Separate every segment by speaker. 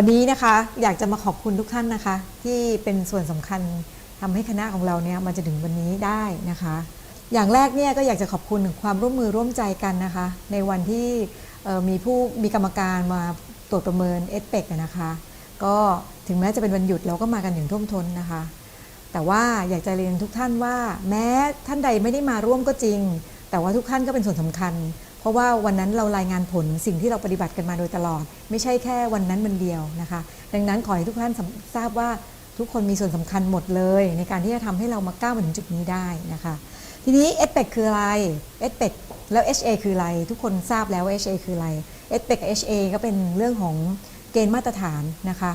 Speaker 1: วันนี้นะคะอยากจะมาขอบคุณทุกท่านนะคะ ที่เป็นส่วนสำคัญทำให้คณะของเราเนี่ยมันจะถึงวันนี้ได้นะคะ อย่างแรกเนี่ยก็อยากจะขอบคุณถึงความร่วมมือร่วมใจกันนะคะ ในวันที่มีผู้มีกรรมการมาตรวจประเมินเอสเปกนะคะ ก็ถึงแม้จะเป็นวันหยุดเราก็มากันอย่างท่วมท้นนะคะ แต่ว่าอยากจะเรียนทุกท่านว่า แม้ท่านใดไม่ได้มาร่วมก็จริง แต่ว่าทุกท่านก็เป็นส่วนสำคัญ เพราะว่าวันนั้นเรารายงานผลสิ่งที่เราปฏิบัติกันมาโดยตลอด ไม่ใช่แค่วันนั้นวันเดียวนะคะ ดังนั้นขอให้ทุกท่านทราบว่าทุกคนมีส่วนสำคัญหมดเลย ในการที่จะทำให้เรามาก้าวมาถึงจุดนี้ได้นะคะ ทีนี้ e p e c คืออะไร e p e c แล้ว HA คืออะไร ทุกคนทราบแล้วว่า HA คืออะไร e p e c กับ HA ก็เป็นเรื่องของเกณฑ์มาตรฐานนะคะ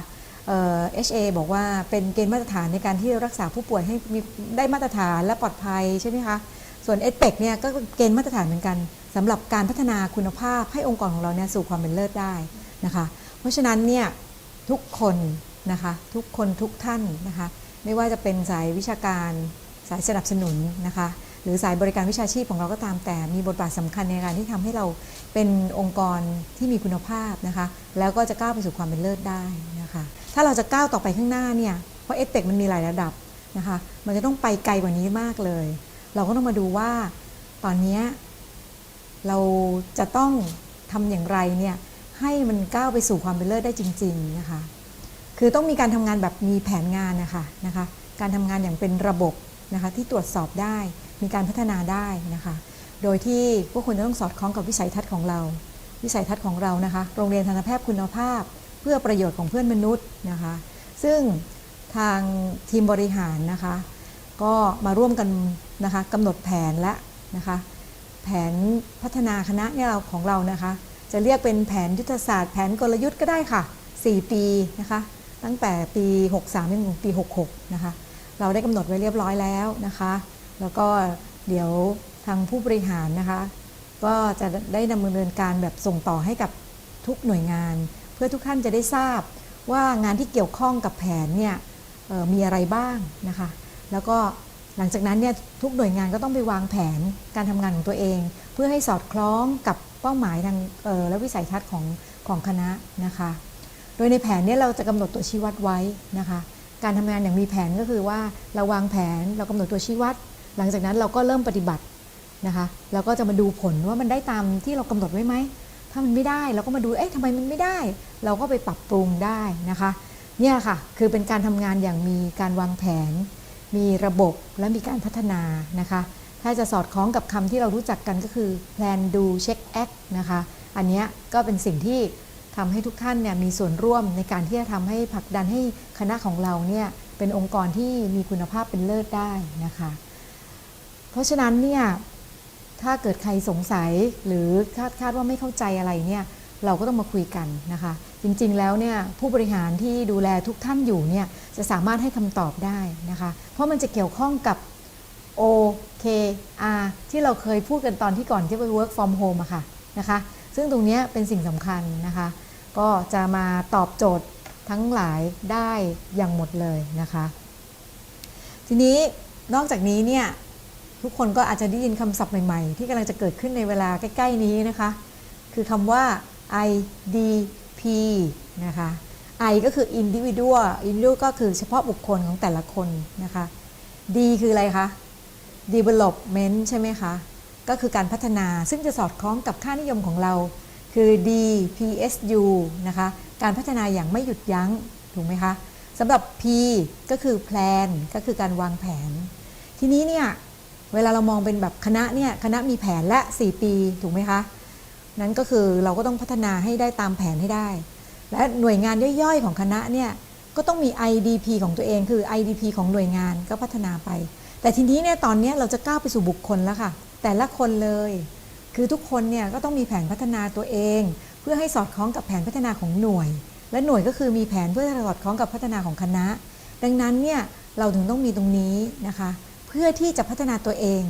Speaker 1: เอ่อ HA บอกว่าเป็นเกณฑ์มาตรฐานในการที่รักษาผู้ป่วยให้มีได้มาตรฐานและปลอดภัยใช่ไหมคะ ส่วน e p e c เนี่ยก็เกณฑ์มาตรฐานเหมือนกัน สำหรับการพัฒนาคุณภาพให้องค์กรของเราเนี่ยสู่ความเป็นเลิศได้นะคะ เพราะฉะนั้นเนี่ยทุกคนนะคะทุกคนทุกท่านนะคะไม่ว่าจะเป็นสายวิชาการสายสนับสนุนนะคะหรือสายบริการวิชาชีพของเราก็ตามแต่มีบทบาทสำคัญในการที่ทำให้เราเป็นองค์กรที่มีคุณภาพนะคะแล้วก็จะก้าวไปสู่ความเป็นเลิศได้นะคะถ้าเราจะก้าวต่อไปข้างหน้าเนี่ยเพราะเอสเ c มันมีหลายระดับนะคะมันจะต้องไปไกลกว่านี้มากเลย เราก็ต้องมาดูว่าตอนนี้ เราจะต้องทำอย่างไรเนี่ยให้มันก้าวไปสู่ความเป็นเลิศได้จริง ๆ นะคะ คือต้องมีการทำงานแบบมีแผนงานนะคะนะคะ การทำงานอย่างเป็นระบบนะคะที่ตรวจสอบได้ มีการพัฒนาได้นะคะ โดยที่พวกคุณจะต้องสอดคล้องกับวิสัยทัศน์ของเรา วิสัยทัศน์ของเรานะคะ โรงเรียนทันตแพทย์คุณภาพ เพื่อประโยชน์ของเพื่อนมนุษย์นะคะ ซึ่งทางทีมบริหารนะคะ ก็มาร่วมกันนะคะกำหนดแผนและนะคะ แผนพัฒนาคณะเนี่ยเราของเรานะคะ จะเรียกเป็นแผนยุทธศาสตร์แผนกลยุทธ์ก็ได้ค่ะ 4 ปีนะคะ ตั้งแต่ปี 63จนถึงปี 66 นะคะ เราได้กำหนดไว้เรียบร้อยแล้วนะคะ แล้วก็เดี๋ยวทางผู้บริหารนะคะ ก็จะได้ดำเนินการแบบส่งต่อให้กับทุกหน่วยงาน เพื่อทุกท่านจะได้ทราบว่างานที่เกี่ยวข้องกับแผนเนี่ยออมีอะไรบ้างนะคะ แล้วก็ หลังจากนั้นเนี่ยทุกหน่วยงานก็ต้องไปวางแผนการทำงานของตัวเอง เพื่อให้สอดคล้องกับเป้าหมายทางออและวิสัยทัศน์ของของคณะนะคะ โดยในแผนเนี้เราจะกำหนดตัวชี้วัดไว้นะคะ การทำงานอย่างมีแผนก็คือว่าเราวางแผนเรากำหนดตัวชี้วัด หลังจากนั้นเราก็เริ่มปฏิบัตินะคะเราก็จะมาดูผลว่ามันได้ตามที่เรากำหนดไว้ไหมถ้ามันไม่ได้เราก็มาดูเอ๊ะทำไมมันไม่ได้ เราก็ไปปรับปรุงได้นะคะเนี่ยค่ะคือเป็นการทำงานอย่างมีการวางแผน มีระบบและมีการพัฒนานะคะ ถ้าจะสอดคล้องกับคำที่เรารู้จักกันก็คือ plan do check act นะคะ อันนี้ก็เป็นสิ่งที่ทำให้ทุกท่านเนี่ยมีส่วนร่วมในการที่จะทำให้ผลักดันให้คณะของเราเนี่ยเป็นองค์กรที่มีคุณภาพเป็นเลิศได้นะคะ เพราะฉะนั้นเนี่ยถ้าเกิดใครสงสัยหรือคาดคาดว่าไม่เข้าใจอะไรเนี่ย เราก็ต้องมาคุยกันนะคะ จริงๆแล้วเนี่ยผู้บริหารที่ดูแลทุกท่านอยู่เนี่ยจะสามารถให้คำตอบได้นะคะ เพราะมันจะเกี่ยวข้องกับ OKR ที่เราเคยพูดกันตอนที่ก่อนที่ไป work from home อะค่ะนะคะ ซึ่งตรงนี้เป็นสิ่งสำคัญนะคะ ก็จะมาตอบโจทย์ทั้งหลายได้อย่างหมดเลยนะคะ ทีนี้นอกจากนี้เนี่ยทุกคนก็อาจจะได้ยินคำศัพท์ใหม่ๆ ที่กำลังจะเกิดขึ้นในเวลาใกล้ ๆ นี้นะคะ คือคำว่า IDP นะคะ I ก็คือ individual individual ก็คือเฉพาะบุคคลของแต่ละคนนะคะ D คืออะไรคะ development ใช่ไหมคะ ก็คือการพัฒนาซึ่งจะสอดคล้องกับค่านิยมของเรา คือ DPSU นะคะ การพัฒนาอย่างไม่หยุดยั้ง ถูกไหมคะสำหรับ P ก็คือ plan ก็คือการวางแผน ทีนี้เนี่ย เวลาเรามองเป็นแบบคณะเนี่ย คณะมีแผนและ 4 ปี ถูกไหมคะ นั้นก็คือเราก็ต้องพัฒนาให้ได้ตามแผนให้ได้ และหน่วยงานย่อยๆของคณะเนี่ยก็ต้องมี IDP ของตัวเองคือ IDP ของหน่วยงานก็พัฒนาไป แต่ทีนี้เนี่ยตอนนี้เราจะก้าวไปสู่บุคคลแล้วค่ะ แต่ละคนเลย คือทุกคนเนี่ยก็ต้องมีแผนพัฒนาตัวเอง เพื่อให้สอดคล้องกับแผนพัฒนาของหน่วย และหน่วยก็คือมีแผนเพื่อสอดคล้องกับพัฒนาของคณะ ดังนั้นเนี่ยเราถึงต้องมีตรงนี้นะคะ เพื่อที่จะพัฒนาตัวเอง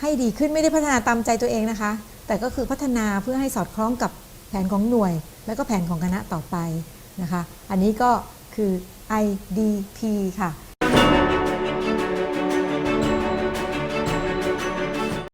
Speaker 1: ให้ดีขึ้นไม่ได้พัฒนาตามใจตัวเองนะคะ แต่ก็คือพัฒนาเพื่อให้สอดคล้องกับแผนของหน่วย และก็แผนของคณะต่อไปนะคะ อันนี้ก็คือ IDP ค่ะ